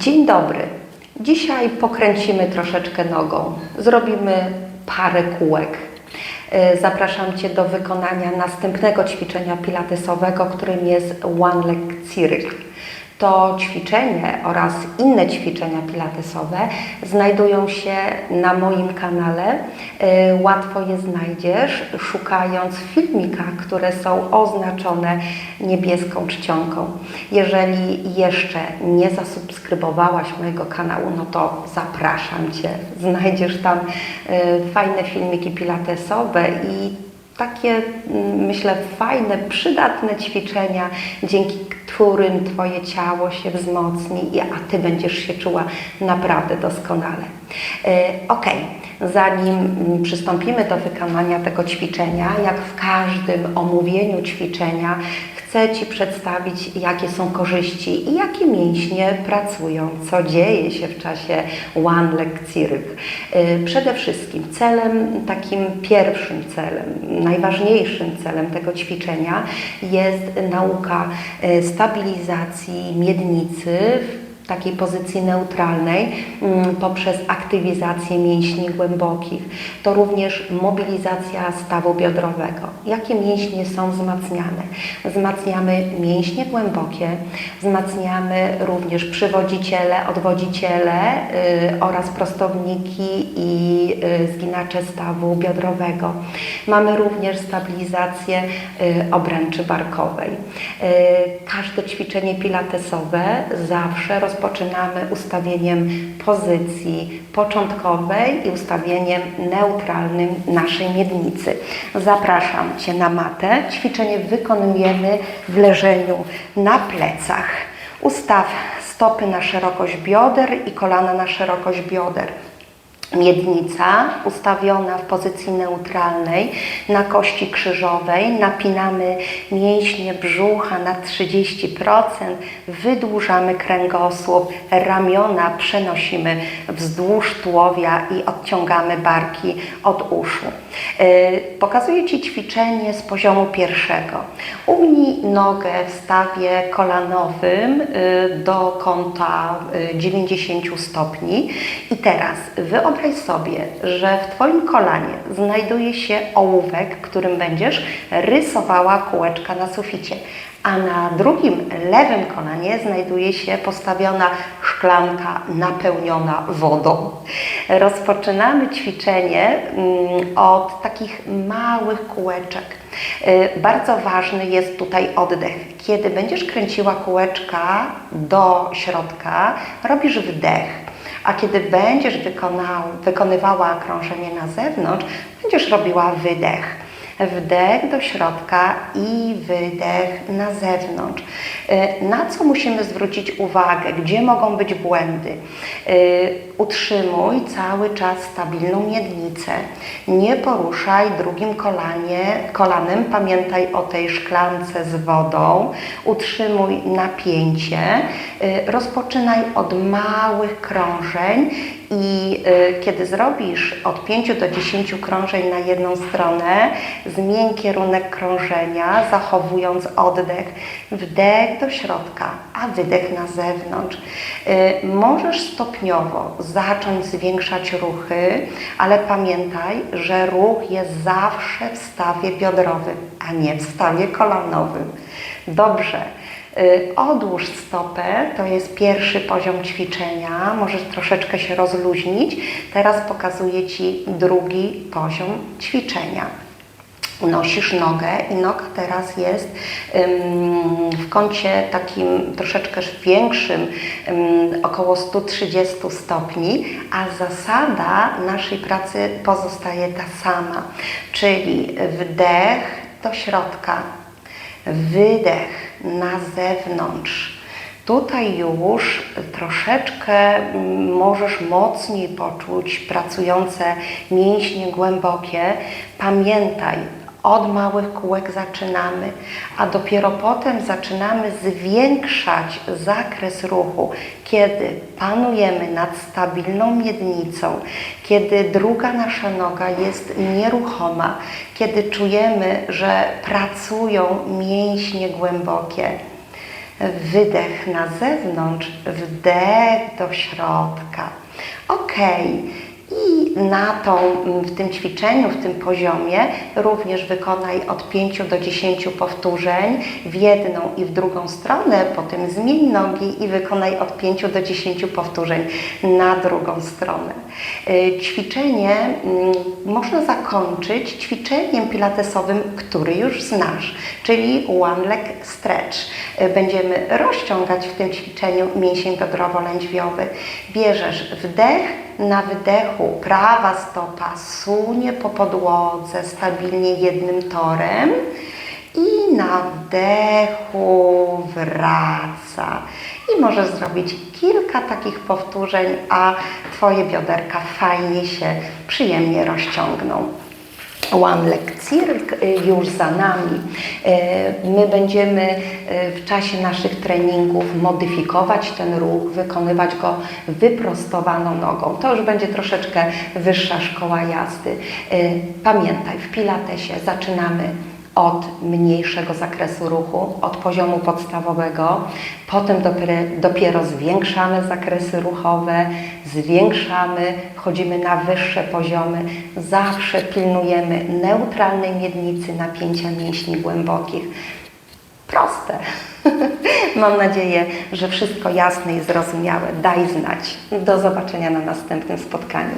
Dzień dobry. Dzisiaj pokręcimy troszeczkę nogą. Zrobimy parę kółek. E, Zapraszam Cię do wykonania następnego ćwiczenia pilatesowego, którym jest One Leg Circle. To ćwiczenie oraz inne ćwiczenia pilatesowe znajdują się na moim kanale. E, Łatwo je znajdziesz, szukając w filmikach, które są oznaczone niebieską czcionką. Jeżeli jeszcze nie zasubskrybowałaś mojego kanału, no to zapraszam Cię. Znajdziesz tam e, fajne filmiki pilatesowe i takie, mm, myślę, fajne, przydatne ćwiczenia, dzięki którym Twoje ciało się wzmocni, a Ty będziesz się czuła naprawdę doskonale. E, Ok, zanim przystąpimy do wykonania tego ćwiczenia, jak w każdym omówieniu ćwiczenia, chcę Ci przedstawić, jakie są korzyści i jakie mięśnie pracują, co dzieje się w czasie One Circle. Y, Przede wszystkim celem, takim pierwszym celem, najważniejszym celem tego ćwiczenia jest nauka y, stabilizacji miednicy w takiej pozycji neutralnej mm, poprzez aktywizację mięśni głębokich. To również mobilizacja stawu biodrowego. Jakie mięśnie są wzmacniane? Wzmacniamy mięśnie głębokie, wzmacniamy również przywodziciele, odwodziciele y, oraz prostowniki i y, zginacze stawu biodrowego. Mamy również stabilizację y, obręczy barkowej. Każde ćwiczenie pilatesowe zawsze rozpoczynamy ustawieniem pozycji początkowej i ustawieniem neutralnym naszej miednicy. Zapraszam Cię na matę. Ćwiczenie wykonujemy w leżeniu na plecach. Ustaw stopy na szerokość bioder i kolana na szerokość bioder. Miednica ustawiona w pozycji neutralnej na kości krzyżowej. Napinamy mięśnie brzucha na 30%, wydłużamy kręgosłup, ramiona przenosimy wzdłuż tułowia i odciągamy barki od uszu. Yy, Pokazuję Ci ćwiczenie z poziomu pierwszego. Ugnij nogę w stawie kolanowym yy, do kąta yy, 90 stopni i teraz wyobraź sobie, że w Twoim kolanie znajduje się ołówek, którym będziesz rysowała kółeczka na suficie, a na drugim lewym kolanie znajduje się postawiona szklanka napełniona wodą. Rozpoczynamy ćwiczenie mm, od takich małych kółeczek. Y, Bardzo ważny jest tutaj oddech. Kiedy będziesz kręciła kółeczka do środka, robisz wdech. A kiedy będziesz wykonał, wykonywała krążenie na zewnątrz, będziesz robiła wydech. Wdech do środka i wydech na zewnątrz. Y, Na co musimy zwrócić uwagę? Gdzie mogą być błędy? Y, Utrzymuj cały czas stabilną miednicę. Nie poruszaj drugim kolanie, kolanem. Pamiętaj o tej szklance z wodą. Utrzymuj napięcie. Y, Rozpoczynaj od małych krążeń i kiedy zrobisz od 5 do 10 krążeń na jedną stronę, zmień kierunek krążenia, zachowując oddech, wdech do środka, a wydech na zewnątrz. Y, możesz stopniowo zacząć zwiększać ruchy, ale pamiętaj, że ruch jest zawsze w stawie biodrowym, a nie w stawie kolanowym. Dobrze. Y, Odłóż stopę, to jest pierwszy poziom ćwiczenia. Możesz troszeczkę się rozluźnić. Teraz pokazuję Ci drugi poziom ćwiczenia. Unosisz nogę i noga teraz jest w kącie takim troszeczkę większym, ym, około 130 stopni, a zasada naszej pracy pozostaje ta sama, czyli wdech do środka, wydech na zewnątrz. Tutaj już troszeczkę mm, możesz mocniej poczuć pracujące mięśnie głębokie. Pamiętaj, od małych kółek zaczynamy, a dopiero potem zaczynamy zwiększać zakres ruchu, kiedy panujemy nad stabilną miednicą, kiedy druga nasza noga jest nieruchoma, kiedy czujemy, że pracują mięśnie głębokie. Wydech na zewnątrz, wdech do środka. Ok. I na tą, w tym ćwiczeniu, w tym poziomie również wykonaj od 5 do 10 powtórzeń w jedną i w drugą stronę, potem zmień nogi i wykonaj od 5 do 10 powtórzeń na drugą stronę. Y, Ćwiczenie mm, można zakończyć ćwiczeniem pilatesowym, który już znasz, czyli one leg stretch. Y, Będziemy rozciągać w tym ćwiczeniu mięsień biodrowo-lędźwiowy. Bierzesz wdech, na wydechu prawa stopa sunie po podłodze stabilnie jednym torem i na wdechu wraca. I możesz zrobić kilka takich powtórzeń, a Twoje bioderka fajnie się, przyjemnie rozciągną. One Leg Circ y, już za nami. Y, My będziemy y, w czasie naszych treningów modyfikować ten ruch, wykonywać go wyprostowaną nogą. To już będzie troszeczkę wyższa szkoła jazdy. Pamiętaj, w Pilatesie zaczynamy od mniejszego zakresu ruchu, od poziomu podstawowego, potem dopiero, dopiero zwiększamy zakresy ruchowe, zwiększamy, wchodzimy na wyższe poziomy, zawsze pilnujemy neutralnej miednicy, napięcia mięśni głębokich. Proste. Mam nadzieję, że wszystko jasne i zrozumiałe. Daj znać. Do zobaczenia na następnym spotkaniu.